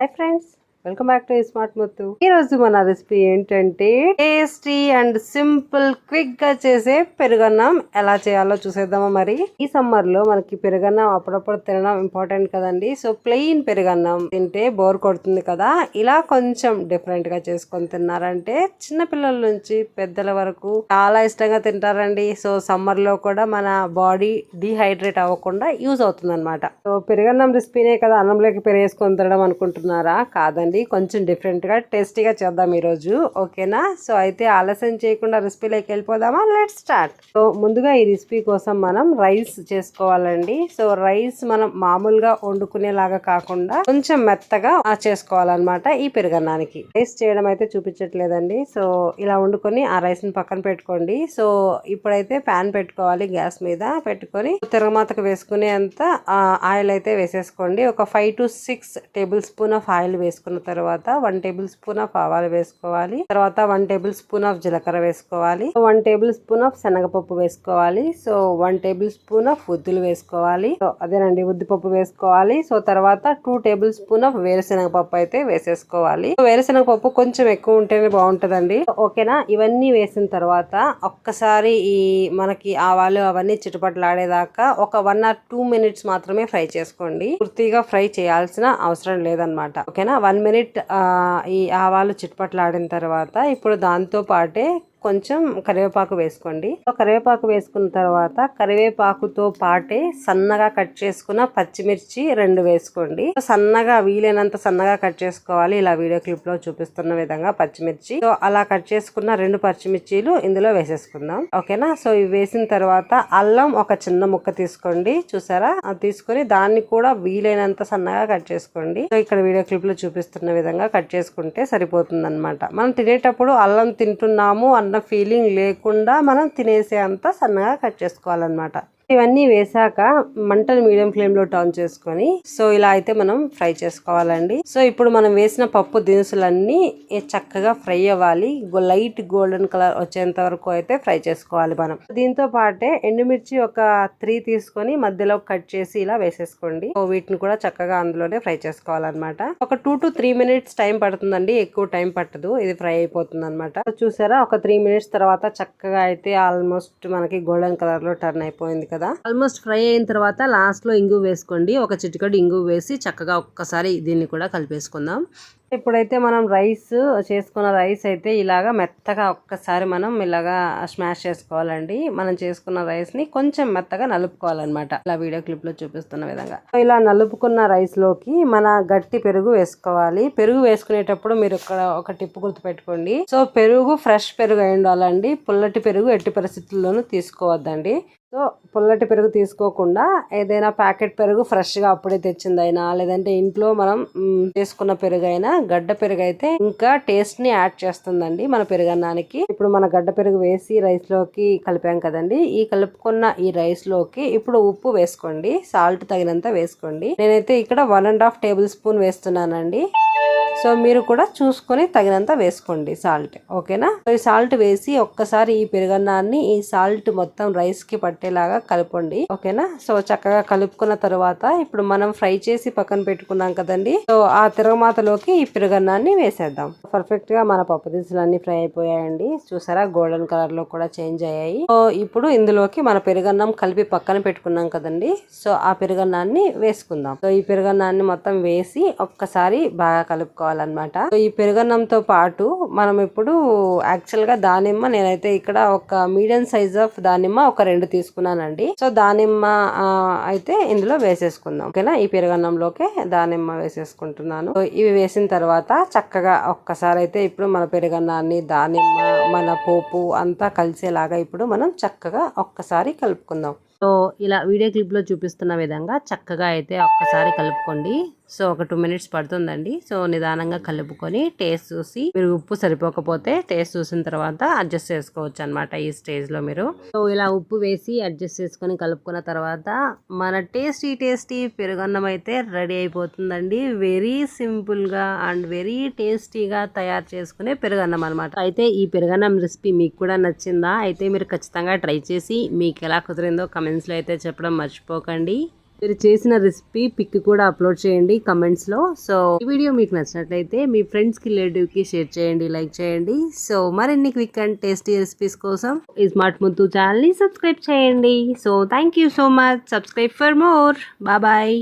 Bye friends. Welcome back to Smart Muthu. ఈ రోజు మన రెసిపీ ఏంటంటే టేస్టీ అండ్ సింపుల్ క్విక్గా చేసే పెరుగన్నం ఎలా చేయాలో చూసేద్దామా మరి. ఈ సమ్మర్లో మనకి పెరుగన్నం అప్పుడప్పుడు తినడం ఇంపార్టెంట్ కదండి. సో ప్లెయిన్ పెరుగన్నం తింటే బోర్ కొడుతుంది కదా. ఇలా కొంచెం డిఫరెంట్గా చేసుకొని తిన్నారంటే చిన్న పిల్లల నుంచి పెద్దల వరకు చాలా ఇష్టంగా తింటారండి. సో సమ్మర్లో కూడా మన బాడీ డిహైడ్రేట్ అవ్వకుండా యూజ్ అవుతుంది అనమాట సో పెరుగన్నం రెసిపీనే కదా అన్నంలోకి పెరిగేసుకొని తినడం అనుకుంటున్నారా? కాదండి. కొంచెం డిఫరెంట్గా టేస్టీగా చేద్దాం ఈ రోజు ఓకేనా? సో అయితే ఆలస్యం చేయకుండా రెసిపీలోకి వెళ్ళిపోదామా? లెట్ స్టార్ట్ సో ముందుగా ఈ రెసిపీ కోసం మనం రైస్ చేసుకోవాలండి. సో రైస్ మనం మామూలుగా వండుకునేలాగా కాకుండా కొంచెం మెత్తగా చేసుకోవాలన్నమాట ఈ పెరుగన్నానికి. రైస్ చేయడం అయితే చూపించట్లేదండి. సో ఇలా వండుకొని ఆ రైస్ని పక్కన పెట్టుకోండి. సో ఇప్పుడైతే ప్యాన్ పెట్టుకోవాలి గ్యాస్ మీద. పెట్టుకొని తిరగమాతకు వేసుకునేంత ఆయిల్ అయితే వేసేసుకోండి. ఒక five to six tablespoon of oil వేసుకున్న తర్వాత వన్ టేబుల్ స్పూన్ ఆఫ్ ఆవాలు వేసుకోవాలి. తర్వాత వన్ టేబుల్ స్పూన్ ఆఫ్ జీలకర్ర వేసుకోవాలి. వన్ టేబుల్ స్పూన్ ఆఫ్ శనగపప్పు వేసుకోవాలి. So one tablespoon of ఉద్దులు వేసుకోవాలి. సో అదేనండి ఉద్దిపప్పు వేసుకోవాలి. సో తర్వాత టూ టేబుల్ స్పూన్ ఆఫ్ వేరుశెనగ పప్పు అయితే వేసేసుకోవాలి. వేరుశెనగ పప్పు కొంచెం ఎక్కువ ఉంటేనే బాగుంటుందండి. ఓకేనా ఇవన్నీ వేసిన తర్వాత ఒక్కసారి ఈ మనకి ఆవాలు అవన్నీ చిటపట్లాడేదాకా ఒక వన్ ఆర్ టూ మినిట్స్ మాత్రమే ఫ్రై చేసుకోండి. పూర్తిగా ఫ్రై చేయాల్సిన అవసరం లేదనమాట ఓకేనా వన్ మినిట్ ఈ ఆవాలు చిట్పట్లాడిన తర్వాత ఇప్పుడు దాంతో పాటే కొంచెం కరివేపాకు వేసుకోండి. కరివేపాకు వేసుకున్న తర్వాత కరివేపాకుతో పాటే సన్నగా కట్ చేసుకున్న పచ్చిమిర్చి రెండు వేసుకోండి. సన్నగా వీలైనంత సన్నగా కట్ చేసుకోవాలి. ఇలా వీడియో క్లిప్లో చూపిస్తున్న విధంగా పచ్చిమిర్చి. సో అలా కట్ చేసుకున్న రెండు పచ్చిమిర్చీలు ఇందులో వేసేసుకుందాం. ఓకేనా? సో ఇవి వేసిన తర్వాత అల్లం ఒక చిన్న ముక్క తీసుకోండి. చూసారా? అది తీసుకొని దాన్ని కూడా వీలైనంత సన్నగా కట్ చేసుకోండి. సో ఇక్కడ వీడియో క్లిప్లో చూపిస్తున్న విధంగా కట్ చేసుకుంటే సరిపోతుంది మనం తినేటప్పుడు అల్లం తింటున్నాము అన్న ఫీలింగ్ లేకుండా మనం తినేసే అంత సన్నగా కట్ చేసుకోవాలన్నమాట. ఇవన్నీ వేసాక మంటను మీడియం ఫ్లేమ్లో టర్న్ చేసుకొని సో ఇలా అయితే మనం ఫ్రై చేసుకోవాలండి. సో ఇప్పుడు మనం వేసిన పప్పు దినుసులన్నీ చక్కగా ఫ్రై అవ్వాలి. లైట్ గోల్డెన్ కలర్ వచ్చేంత వరకు అయితే ఫ్రై చేసుకోవాలి మనం. దీంతో పాటే ఎండుమిర్చి ఒక త్రీ తీసుకొని మధ్యలో కట్ చేసి ఇలా వేసేసుకోండి. వీటిని కూడా చక్కగా అందులోనే ఫ్రై చేసుకోవాలన్నమాట. ఒక two to three minutes time పడుతుందండి. ఎక్కువ టైం పట్టదు. ఇది ఫ్రై అయిపోతుంది అనమాట చూసారా? ఒక త్రీ మినిట్స్ తర్వాత చక్కగా అయితే ఆల్మోస్ట్ మనకి గోల్డెన్ కలర్లో టర్న్ అయిపోయింది కదా. ఆల్మోస్ట్ ఫ్రై అయిన తర్వాత లాస్ట్లో ఇంగు వేసుకోండి. ఒక చిటికడు ఇంగు వేసి చక్కగా ఒక్కసారి దీన్ని కూడా కలిపేసుకుందాం. ఇప్పుడైతే మనం రైస్ చేసుకున్న రైస్ అయితే ఇలాగా మెత్తగా ఒక్కసారి మనం ఇలాగా స్మాష్ చేసుకోవాలండి. మనం చేసుకున్న రైస్ని కొంచెం మెత్తగా నలుపుకోవాలన్నమాట. ఇలా వీడియో క్లిప్లో చూపిస్తున్న విధంగా. ఇలా నలుపుకున్న రైస్లోకి మన గట్టి పెరుగు వేసుకోవాలి. పెరుగు వేసుకునేటప్పుడు మీరు ఇక్కడ ఒక టిప్పు గుర్తు పెట్టుకోండి సో పెరుగు ఫ్రెష్ పెరుగు అయి ఉండాలండి. పుల్లటి పెరుగు ఎట్టి పరిస్థితుల్లోనూ తీసుకోవద్దండి. సో పుల్లటి పెరుగు తీసుకోకుండా ఏదైనా ప్యాకెట్ పెరుగు ఫ్రెష్గా అప్పుడే తెచ్చిందైనా లేదంటే ఇంట్లో మనం చేసుకున్న పెరుగు అయినా గడ్డ పెరుగు అయితే ఇంకా టేస్ట్ని యాడ్ చేస్తుందండి మన పెరుగన్నానికి. ఇప్పుడు మన గడ్డ పెరుగు వేసి రైస్లోకి కలిపాం కదండి. ఈ కలుపుకున్న ఈ రైస్లోకి ఇప్పుడు ఉప్పు వేసుకోండి. సాల్ట్ తగినంత వేసుకోండి. నేనైతే ఇక్కడ one and half tablespoon వేస్తున్నానండి. సో మీరు కూడా చూసుకొని తగినంత వేసుకోండి సాల్ట్ ఓకేనా? సో ఈ సాల్ట్ వేసి ఒక్కసారి ఈ పెరుగన్నాన్ని ఈ సాల్ట్ మొత్తం రైస్కి పట్టేలాగా కలపండి ఓకేనా? సో చక్కగా కలుపుకున్న తర్వాత ఇప్పుడు మనం ఫ్రై చేసి పక్కన పెట్టుకున్నాం కదండి సో ఆ తిరగమాతలోకి ఈ పెరుగన్నాన్ని వేసేద్దాం. పర్ఫెక్ట్గా మన పప్పు దినుసులు అన్ని ఫ్రై అయిపోయాయండి చూసారా? గోల్డెన్ కలర్లో కూడా చేంజ్ అయ్యాయి. సో ఇప్పుడు ఇందులోకి మన పెరుగన్నం కలిపి పక్కన పెట్టుకున్నాం కదండి సో ఆ పెరుగన్నాన్ని వేసుకుందాం. సో ఈ పెరుగన్నాన్ని మొత్తం వేసి ఒక్కసారి బాగా కలుపుకోవాలి చేసుకోవాలన్నమాట ఈ పెరుగన్నంతో పాటు మనం ఇప్పుడు యాక్చువల్గా దానిమ్మ నేనైతే ఇక్కడ ఒక మీడియం సైజ్ ఆఫ్ దానిమ్మ ఒక రెండు తీసుకున్నానండి. సో దానిమ్మ అయితే ఇందులో వేసేసుకుందాం. ఓకేనా? ఈ పెరుగన్నంలోకి దానిమ్మ వేసేసుకుంటున్నాను. ఇవి వేసిన తర్వాత చక్కగా ఒక్కసారి అయితే ఇప్పుడు మన పెరుగన్నాన్ని దానిమ్మ మన పోపు అంతా కలిసేలాగా ఇప్పుడు మనం చక్కగా ఒక్కసారి కలుపుకుందాం. సో ఇలా వీడియో క్లిప్లో చూపిస్తున్న విధంగా చక్కగా అయితే ఒక్కసారి కలుపుకోండి. సో ఒక టూ మినిట్స్ పడుతుందండి. సో నిదానంగా కలుపుకొని టేస్ట్ చూసి మీరు ఉప్పు సరిపోకపోతే టేస్ట్ చూసిన తర్వాత అడ్జస్ట్ చేసుకోవచ్చు అనమాట ఈ స్టేజ్లో మీరు. సో ఇలా ఉప్పు వేసి అడ్జస్ట్ చేసుకొని కలుపుకున్న తర్వాత మన టేస్టీ టేస్టీ పెరుగన్నం అయితే రెడీ అయిపోతుందండి. వెరీ సింపుల్గా అండ్ వెరీ టేస్టీగా తయారు చేసుకునే పెరుగన్నం అనమాట అయితే ఈ పెరుగన్నం రెసిపీ మీకు కూడా నచ్చిందా? అయితే మీరు ఖచ్చితంగా ట్రై చేసి మీకు ఎలా కుదిరిందో కమెంట్స్లో అయితే చెప్పడం మర్చిపోకండి. మీరు చేసిన రెసిపీ పిక్ కూడా అప్లోడ్ చేయండి కమెంట్స్లో. సో ఈ వీడియో మీకు నచ్చినట్లయితే మీ ఫ్రెండ్స్కి రిలేటివ్కి షేర్ చేయండి లైక్ చేయండి. సో మరిన్ని క్విక్ అండ్ టేస్టీ రెసిపీస్ కోసం ఈ స్మార్ట్ ముత్తు ఛానల్ని సబ్స్క్రైబ్ చేయండి. So thank you so much subscribe for more bye